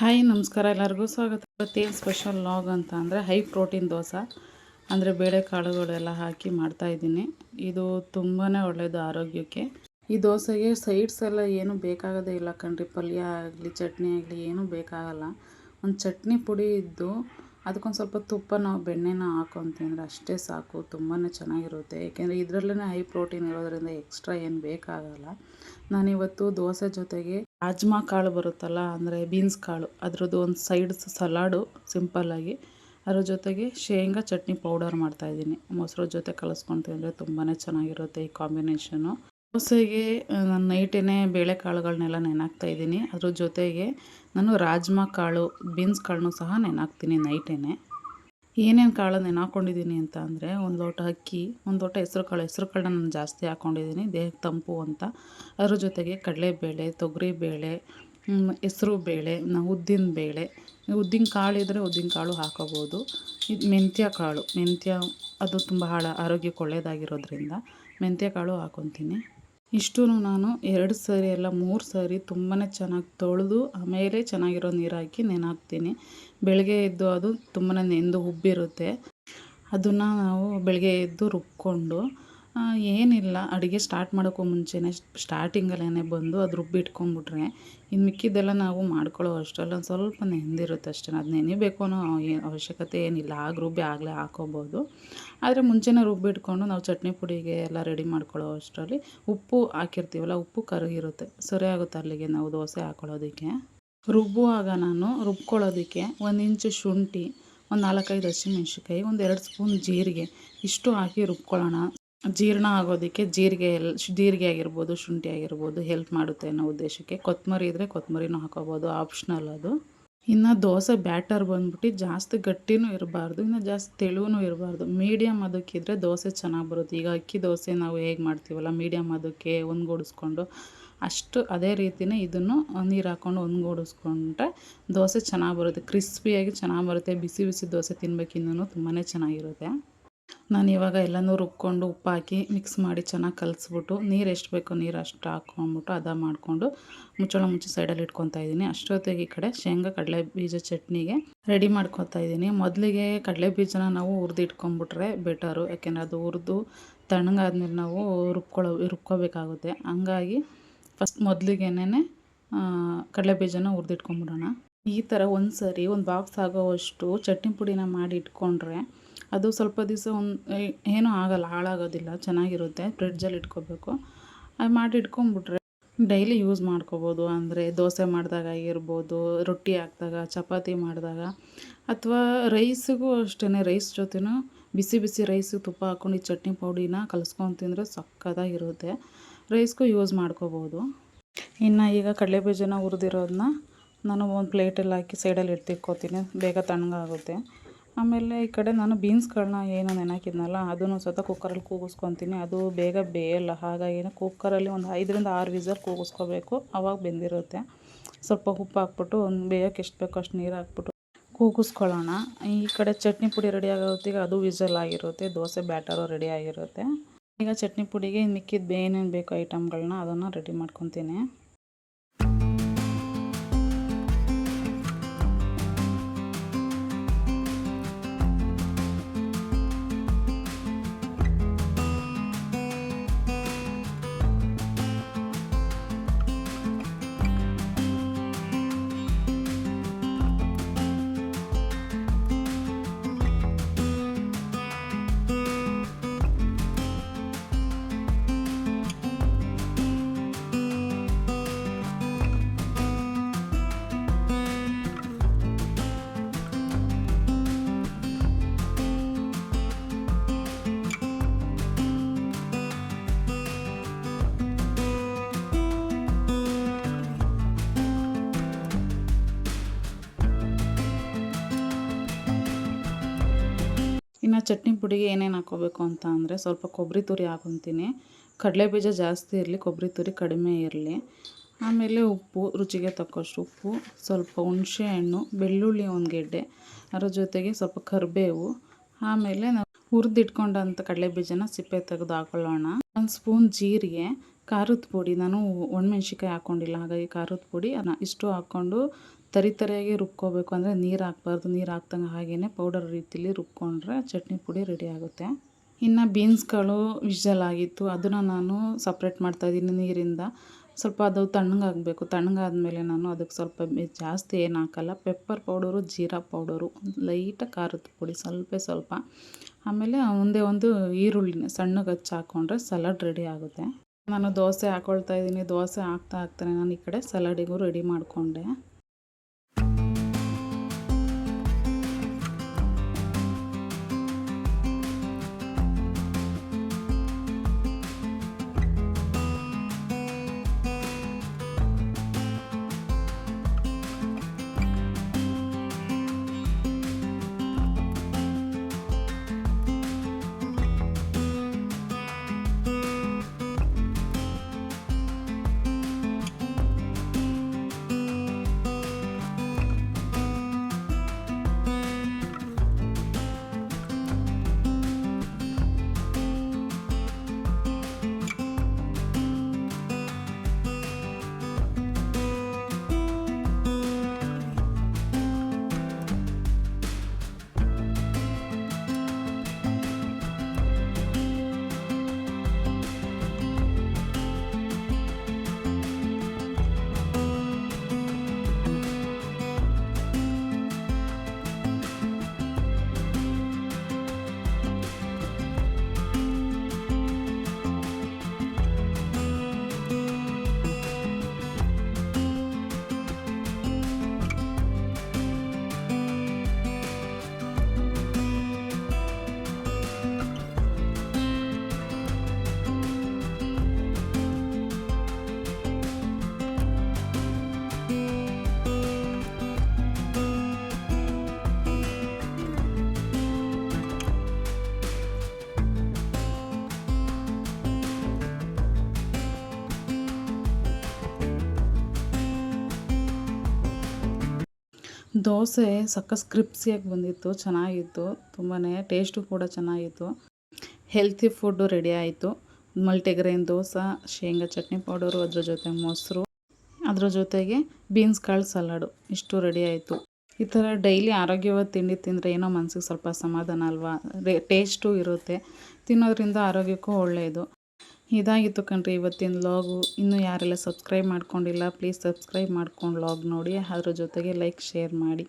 Hi, ನಮಸ್ಕಾರ. ಎಲ್ಲರಿಗೂ ಸ್ವಾಗತ. ಇವತ್ತೇನು ಸ್ಪೆಷಲ್ ಲಾಗ್ ಅಂತ ಅಂದರೆ ಹೈ ಪ್ರೋಟೀನ್ ದೋಸೆ. ಅಂದರೆ ಬೇಳೆಕಾಳುಗಳೆಲ್ಲ ಹಾಕಿ ಮಾಡ್ತಾಯಿದ್ದೀನಿ ಇದು ತುಂಬಾ ಒಳ್ಳೆಯದು ಆರೋಗ್ಯಕ್ಕೆ. ಈ ದೋಸೆಗೆ ಸೈಡ್ಸ್ ಎಲ್ಲ ಏನು ಬೇಕಾಗೋದೇ ಇಲ್ಲ ಕಣ್ರಿ. ಪಲ್ಯ ಆಗಲಿ, ಚಟ್ನಿ ಆಗಲಿ ಏನೂ ಬೇಕಾಗಲ್ಲ. ಒಂದು ಚಟ್ನಿ ಪುಡಿ ಇದ್ದು ಅದಕ್ಕೊಂದು ಸ್ವಲ್ಪ ತುಪ್ಪ ನಾವು ಬೆಣ್ಣೆನ ಹಾಕೊಂತಿಂದ್ರೆ ಅಷ್ಟೇ ಸಾಕು. ತುಂಬಾ ಚೆನ್ನಾಗಿರುತ್ತೆ. ಏಕೆಂದರೆ ಇದರಲ್ಲೇ ಹೈ ಪ್ರೋಟೀನ್ ಇರೋದರಿಂದ ಎಕ್ಸ್ಟ್ರಾ ಏನು ಬೇಕಾಗಲ್ಲ. ನಾನಿವತ್ತು ದೋಸೆ ಜೊತೆಗೆ ರಾಜ್ಮಾ ಕಾಳು ಬರುತ್ತಲ್ಲ, ಅಂದರೆ ಬೀನ್ಸ್ ಕಾಳು, ಅದರದ್ದು ಒಂದು ಸೈಡ್ಸ್ ಸಲಾಡು ಸಿಂಪಲ್ಲಾಗಿ ಅದ್ರ ಜೊತೆಗೆ ಶೇಂಗಾ ಚಟ್ನಿ ಪೌಡರ್ ಮಾಡ್ತಾಯಿದ್ದೀನಿ ಮೊಸರು ಜೊತೆ ಕಲಿಸ್ಕೊಂಡು ತಿಂದರೆ ತುಂಬಾ ಚೆನ್ನಾಗಿರುತ್ತೆ ಈ ಕಾಂಬಿನೇಷನು ದೋಸೆಗೆ ನಾನು ನೈಟೇ ಬೇಳೆಕಾಳುಗಳನ್ನೆಲ್ಲ ನೆನಾಕ್ತಾಯಿದ್ದೀನಿ ಅದ್ರ ಜೊತೆಗೆ ನಾನು ರಾಜ್ಮಾ ಕಾಳು, ಬೀನ್ಸ್ ಕಾಳನ್ನೂ ಸಹ ನೆನಾಕ್ತೀನಿ ನೈಟೇ ಏನೇನು ಕಾಳು ನೆನಾಕೊಂಡಿದ್ದೀನಿ ಅಂತ ಅಂದರೆ ಒಂದು ಲೋಟ ಅಕ್ಕಿ, ಒಂದು ಲೋಟ ಹೆಸ್ರು ಕಾಳು. ಹೆಸ್ರು ಕಾಳನ್ನ ನಾನು ಜಾಸ್ತಿ ಹಾಕ್ಕೊಂಡಿದ್ದೀನಿ ದೇಹಕ್ಕೆ ತಂಪು ಅಂತ. ಅದ್ರ ಜೊತೆಗೆ ಕಡಲೆಬೇಳೆ, ತೊಗರಿಬೇಳೆ ಹೆಸರು ಬೇಳೆ ಉದ್ದಿನ ಬೇಳೆ. ಉದ್ದಿನ ಕಾಳು ಇದ್ದರೆ ಉದ್ದಿನ ಕಾಳು ಹಾಕೋಬೋದು. ಇದು ಮೆಂತ್ಯ ಕಾಳು. ಮೆಂತ್ಯ, ಅದು ತುಂಬ ಹಾಳ ಆರೋಗ್ಯಕ್ಕೆ ಒಳ್ಳೆಯದಾಗಿರೋದ್ರಿಂದ ಮೆಂತ್ಯ ಕಾಳು ಹಾಕೊತೀನಿ. ಇಷ್ಟೂ ನಾನು ಎರಡು ಸಾರಿ ಎಲ್ಲ ಮೂರು ಸಾರಿ ತುಂಬಾ ಚೆನ್ನಾಗಿ ತೊಳೆದು ಆಮೇಲೆ ಚೆನ್ನಾಗಿರೋ ನೀರು ಹಾಕಿ ನೆನೆ ಬೆಳಗ್ಗೆ ಎದ್ದು ಅದು ತುಂಬಾ ನೆಂದು ಉಬ್ಬಿರುತ್ತೆ ಅದನ್ನು ನಾವು ಬೆಳಗ್ಗೆ ಎದ್ದು ರುಬ್ಕೊಂಡು ಏನಿಲ್ಲ. ಅಡುಗೆ ಸ್ಟಾರ್ಟ್ ಮಾಡೋಕ್ಕೂ ಮುಂಚೆನೇ ಸ್ಟಾರ್ಟಿಂಗಲ್ಲೇ ಬಂದು ಅದು ರುಬ್ಬಿಟ್ಕೊಂಬಿಟ್ರೆ ಇನ್ನು ಮಿಕ್ಕಿದ್ದೆಲ್ಲ ನಾವು ಮಾಡ್ಕೊಳ್ಳೋ ಅಷ್ಟರಲ್ಲಿ ಒಂದು ಸ್ವಲ್ಪ ನೆಂದಿರುತ್ತೆ ಅಷ್ಟೇ ಅದು ನೆನಿಬೇಕು ಅನ್ನೋ ಅವಶ್ಯಕತೆ ಏನಿಲ್ಲ. ಆಗ ರುಬ್ಬಿ ಆಗಲೇ ಹಾಕೋಬೋದು. ಆದರೆ ಮುಂಚೆನೇ ರುಬ್ಬಿಟ್ಕೊಂಡು ನಾವು ಚಟ್ನಿ ಪುಡಿಗೆ ಎಲ್ಲ ರೆಡಿ ಮಾಡ್ಕೊಳ್ಳೋ ಅಷ್ಟರಲ್ಲಿ ಉಪ್ಪು ಹಾಕಿರ್ತೀವಲ್ಲ, ಉಪ್ಪು ಕರಗಿರುತ್ತೆ ಸರಿ ಆಗುತ್ತೆ ಅಲ್ಲಿಗೆ ನಾವು ದೋಸೆ ಹಾಕೊಳ್ಳೋದಕ್ಕೆ. ರುಬ್ಬುವಾಗ ನಾನು ರುಬ್ಕೊಳ್ಳೋದಕ್ಕೆ ಒಂದು ಇಂಚು ಶುಂಠಿ, ಒಂದು ನಾಲ್ಕೈದು ಹಸಿಮೆಣ್ಸಿನ್ಕಾಯಿ, ಒಂದು ಎರಡು ಸ್ಪೂನ್ ಜೀರಿಗೆ ಇಷ್ಟು ಹಾಕಿ ರುಬ್ಕೊಳ್ಳೋಣ. ಜೀರ್ಣ ಆಗೋದಕ್ಕೆ ಜೀರಿಗೆ ಎಲ್ ಜೀರಿಗೆ ಆಗಿರ್ಬೋದು, ಶುಂಠಿ ಆಗಿರ್ಬೋದು ಹೆಲ್ಪ್ ಮಾಡುತ್ತೆ ಅನ್ನೋ ಉದ್ದೇಶಕ್ಕೆ. ಕೊತ್ತಂಬರಿ ಇದ್ದರೆ ಕೊತ್ತಂಬರಿನೂ ಹಾಕೋಬೋದು ಆಪ್ಷನಲ್ ಅದು. ಇನ್ನು ದೋಸೆ ಬ್ಯಾಟರ್ ಬಂದ್ಬಿಟ್ಟು ಜಾಸ್ತಿ ಗಟ್ಟಿನೂ ಇರಬಾರ್ದು, ಇನ್ನು ಜಾಸ್ತಿ ತೆಳುವೂ ಇರಬಾರ್ದು. ಮೀಡಿಯಮ್ ಅದಕ್ಕಿದ್ರೆ ದೋಸೆ ಚೆನ್ನಾಗಿ ಬರುತ್ತೆ. ಈಗ ಅಕ್ಕಿ ದೋಸೆ ನಾವು ಹೇಗೆ ಮಾಡ್ತೀವಲ್ಲ ಮೀಡಿಯಮ್ ಅದಕ್ಕೆ ಒಂದುಗೂಡಿಸ್ಕೊಂಡು ಅಷ್ಟು ಅದೇ ರೀತಿಯೇ ಇದನ್ನು ನೀರು ಹಾಕ್ಕೊಂಡು ಒಂದ್ಗೂಡಿಸ್ಕೊಂಡ್ರೆ ದೋಸೆ ಚೆನ್ನಾಗಿ ಬರುತ್ತೆ. ಕ್ರಿಸ್ಪಿಯಾಗಿ ಚೆನ್ನಾಗಿ ಬರುತ್ತೆ. ಬಿಸಿ ಬಿಸಿ ದೋಸೆ ತಿನ್ಬೇಕಿನ್ನೂ ತುಂಬಾ ಚೆನ್ನಾಗಿರುತ್ತೆ. ನಾನು ಇವಾಗ ಎಲ್ಲನೂ ರುಬ್ಕೊಂಡು ಉಪ್ಪು ಹಾಕಿ ಮಿಕ್ಸ್ ಮಾಡಿ ಚೆನ್ನಾಗಿ ಕಲಿಸ್ಬಿಟ್ಟು ನೀರು ಎಷ್ಟು ಬೇಕೋ ನೀರು ಅಷ್ಟು ಹಾಕ್ಕೊಂಬಿಟ್ಟು ಅದ ಮಾಡಿಕೊಂಡು ಮುಚ್ಚಳ ಮುಚ್ಚಿ ಸೈಡಲ್ಲಿ ಇಟ್ಕೊತಾ ಇದ್ದೀನಿ. ಅಷ್ಟೊತ್ತಿಗೆ ಈ ಕಡೆ ಶೇಂಗಾ ಕಡಲೆ ಬೀಜ ಚಟ್ನಿಗೆ ರೆಡಿ ಮಾಡ್ಕೊತಾ ಇದ್ದೀನಿ. ಮೊದಲಿಗೆ ಕಡಲೆ ಬೀಜನ ನಾವು ಹುರಿದು ಇಟ್ಕೊಂಬಿಟ್ರೆ ಬೆಟರು ಯಾಕೆಂದರೆ ಅದು ಹುರಿದು ತಣ್ಣಗಾದ್ಮೇಲೆ ನಾವು ರುಬ್ಕೊಳ್ಳೋ, ರುಬ್ಕೋಬೇಕಾಗುತ್ತೆ. ಹಂಗಾಗಿ ಫಸ್ಟ್ ಮೊದಲಿಗೆನೇ ಕಡಲೆ ಬೀಜನ ಹುರಿದಿಟ್ಕೊಂಬಿಡೋಣ ಈ ಥರ ಒಂದು ಸರಿ ಒಂದು ಬಾಕ್ಸ್ ಆಗೋವಷ್ಟು ಚಟ್ನಿ ಪುಡಿನ ಮಾಡಿ ಇಟ್ಕೊಂಡ್ರೆ ಅದು ಸ್ವಲ್ಪ ದಿವಸ ಒಂದು ಏನೂ ಆಗಲ್ಲ, ಹಾಳಾಗೋದಿಲ್ಲ, ಚೆನ್ನಾಗಿರುತ್ತೆ, ಫ್ರಿಡ್ಜಲ್ಲಿ ಇಟ್ಕೋಬೇಕು. ಅದು ಮಾಡಿ ಇಟ್ಕೊಂಬಿಟ್ರೆ ಡೈಲಿ ಯೂಸ್ ಮಾಡ್ಕೋಬೋದು, ಅಂದರೆ ದೋಸೆ ಮಾಡಿದಾಗ ಆಗಿರ್ಬೋದು, ರೊಟ್ಟಿ ಹಾಕಿದಾಗ, ಚಪಾತಿ ಮಾಡಿದಾಗ, ಅಥವಾ ರೈಸಿಗೂ ಅಷ್ಟೇ ರೈಸ್ ಜೊತೆನೂ ಬಿಸಿ ಬಿಸಿ ರೈಸು, ತುಪ್ಪ ಹಾಕ್ಕೊಂಡು ಚಟ್ನಿ ಪೌಡಿನ ಕಲಿಸ್ಕೊಂಡು ತಿಂದರೆ ಸಕ್ಕತ್ತಾಗಿರುತ್ತೆ. ರೈಸ್ಗೂ ಯೂಸ್ ಮಾಡ್ಕೋಬೋದು. ಇನ್ನು ಈಗ ಕಡಲೆ ಬೀಜನ ಹುರಿದಿರೋದನ್ನ ನಾನು ಒಂದು ಪ್ಲೇಟಲ್ಲಿ ಹಾಕಿ ಸೈಡಲ್ಲಿ ಇಡ್ತಿಕ್ಕೋತೀನಿ ಬೇಗ ತಣ್ಣಗಾಗುತ್ತೆ. ಆಮೇಲೆ ಈ ಕಡೆ ನಾನು ಬೀನ್ಸ್ಗಳನ್ನ ಏನು ನೆನಾಕಿದ್ನಲ್ಲ, ಅದನ್ನು ಸ್ವತಃ ಕುಕ್ಕರಲ್ಲಿ ಕೂಗಿಸ್ಕೊತೀನಿ. ಅದು ಬೇಗ ಬೇಯಲ್ಲ, ಹಾಗಾಗಿ ಕುಕ್ಕರಲ್ಲಿ ಒಂದು ಐದರಿಂದ ಆರು ವಿಸಲ್ ಕೂಗಿಸ್ಕೋಬೇಕು. ಅವಾಗ ಬೆಂದಿರುತ್ತೆ. ಸ್ವಲ್ಪ ಉಪ್ಪು ಹಾಕ್ಬಿಟ್ಟು ಒಂದು ಬೇಯೋಕ್ಕೆ ಎಷ್ಟು ಬೇಕೋ ಅಷ್ಟು ನೀರು ಹಾಕ್ಬಿಟ್ಟು ಕೂಗಿಸ್ಕೊಳ್ಳೋಣ. ಈ ಕಡೆ ಚಟ್ನಿ ಪುಡಿ ರೆಡಿ ಆಗೋತ್ತಿಗೆ ಅದು ವಿಸಲ್ ಆಗಿರುತ್ತೆ, ದೋಸೆ ಬ್ಯಾಟರು ರೆಡಿ ಆಗಿರುತ್ತೆ. ಈಗ ಚಟ್ನಿ ಪುಡಿಗೆ ಮಿಕ್ಕಿದ್ದು ಏನೇನು ಬೇಕು ಐಟಮ್ಗಳನ್ನ ಅದನ್ನು ರೆಡಿ ಮಾಡ್ಕೊತೀನಿ. ಚಟ್ನಿ ಪುಡಿಗೆ ಏನೇನು ಹಾಕೋಬೇಕು ಅಂತ ಅಂದರೆ ಸ್ವಲ್ಪ ಕೊಬ್ಬರಿ ತುರಿ ಹಾಕೊತೀನಿ. ಕಡಲೆ ಬೀಜ ಜಾಸ್ತಿ ಇರಲಿ, ಕೊಬ್ಬರಿ ತುರಿ ಕಡಿಮೆ ಇರಲಿ. ಆಮೇಲೆ ಉಪ್ಪು, ರುಚಿಗೆ ತಕ್ಕಷ್ಟು ಉಪ್ಪು, ಸ್ವಲ್ಪ ಹುಣಸೆ ಹಣ್ಣು, ಬೆಳ್ಳುಳ್ಳಿ ಒಂದು ಗೆಡ್ಡೆ ಅದರ ಜೊತೆಗೆ ಸ್ವಲ್ಪ ಕರಿಬೇವು. ಆಮೇಲೆ ನಾವು ಹುರಿದಿಟ್ಕೊಂಡಂಥ ಕಡಲೆ ಬೀಜನ ಸಿಪ್ಪೆ ತೆಗೆದು ಹಾಕೊಳ್ಳೋಣ. ಒಂದು ಸ್ಪೂನ್ ಜೀರಿಗೆ, ಖಾರದ ಪುಡಿ. ನಾನು ಒಣಮೆಣ್ಸಿಕಾಯಿ ಹಾಕ್ಕೊಂಡಿಲ್ಲ ಹಾಗಾಗಿ ಖಾರದ ಪುಡಿ. ಇಷ್ಟು ಹಾಕ್ಕೊಂಡು ತರಿ ತರಿಯಾಗಿ ರುಬ್ಕೋಬೇಕು ಅಂದರೆ ನೀರು ಹಾಕ್ಬಾರ್ದು. ನೀರು ಹಾಕ್ದಂಗೆ ಹಾಗೇ ಪೌಡರ್ ರೀತಿಲಿ ರುಬ್ಕೊಂಡ್ರೆ ಚಟ್ನಿ ಪುಡಿ ರೆಡಿ ಆಗುತ್ತೆ. ಇನ್ನು ಬೀನ್ಸ್ಗಳು ವಿಷಲ್ ಆಗಿತ್ತು. ಅದನ್ನು ನಾನು ಸಪ್ರೇಟ್ ಮಾಡ್ತಾಯಿದ್ದೀನಿ ನೀರಿಂದ. ಸ್ವಲ್ಪ ಅದು ತಣ್ಣಗಾಗಬೇಕು ತಣ್ಣಗಾದ್ಮೇಲೆ ನಾನು ಅದಕ್ಕೆ ಸ್ವಲ್ಪ ಜಾಸ್ತಿ ಏನು ಹಾಕಲ್ಲ. ಪೆಪ್ಪರ್ ಪೌಡರು ಜೀರಾ ಪೌಡರು ಲೈಟಾಗಿ ಖಾರದ ಪುಡಿ ಸ್ವಲ್ಪ ಸ್ವಲ್ಪ. ಆಮೇಲೆ ಒಂದೇ ಒಂದು ಈರುಳ್ಳಿನ ಸಣ್ಣಗೆ ಹಚ್ಚಿ ಹಾಕ್ಕೊಂಡ್ರೆ ಸಲಾಡ್ ರೆಡಿ ಆಗುತ್ತೆ. ನಾನು ದೋಸೆ ಹಾಕ್ಕೊಳ್ತಾ ಇದ್ದೀನಿ. ದೋಸೆ ಹಾಕ್ತಾ ಹಾಕ್ತಾನೆ ನಾನು ಈ ಕಡೆ ಸಲಾಡಿಗೂ ರೆಡಿ ಮಾಡಿಕೊಂಡೆ. ದೋಸೆ ಸಕ್ಕಸ್ ಕ್ರಿಪ್ಸಿಯಾಗಿ ಬಂದಿತ್ತು, ಚೆನ್ನಾಗಿತ್ತು ತುಂಬಾ ಟೇಸ್ಟು ಕೂಡ ಚೆನ್ನಾಗಿತ್ತು. ಹೆಲ್ತಿ ಫುಡ್ಡು ರೆಡಿ ಆಯಿತು. ಮಲ್ಟಿಗ್ರೈನ್ ದೋಸೆ, ಶೇಂಗಾ ಚಟ್ನಿ ಪೌಡರು, ಅದ್ರ ಜೊತೆ ಮೊಸರು, ಅದ್ರ ಜೊತೆಗೆ ಬೀನ್ಸ್ ಕಾಳು ಸಲಾಡು ಇಷ್ಟು ರೆಡಿ ಆಯಿತು. ಈ ಥರ ಡೈಲಿ ಆರೋಗ್ಯವಾದ ತಿಂಡಿ ತಿಂದರೆ ಏನೋ ಮನಸ್ಸಿಗೆ ಸ್ವಲ್ಪ ಸಮಾಧಾನ ಅಲ್ವಾ? ಟೇಸ್ಟು ಇರುತ್ತೆ. ತಿನ್ನೋದ್ರಿಂದ ಆರೋಗ್ಯಕ್ಕೂ ಒಳ್ಳೆಯದು ಇದಾಗಿತ್ತು ಕಣ್ರಿ ಇವತ್ತಿನ ಲಾಗು ಇನ್ನೂ ಯಾರೆಲ್ಲ ಸಬ್ಸ್ಕ್ರೈಬ್ ಮಾಡ್ಕೊಂಡಿಲ್ಲ ಪ್ಲೀಸ್ ಸಬ್ಸ್ಕ್ರೈಬ್ ಮಾಡ್ಕೊಂಡು ಲಾಗ್ ನೋಡಿ. ಅದ್ರ ಜೊತೆಗೆ ಲೈಕ್ ಶೇರ್ ಮಾಡಿ.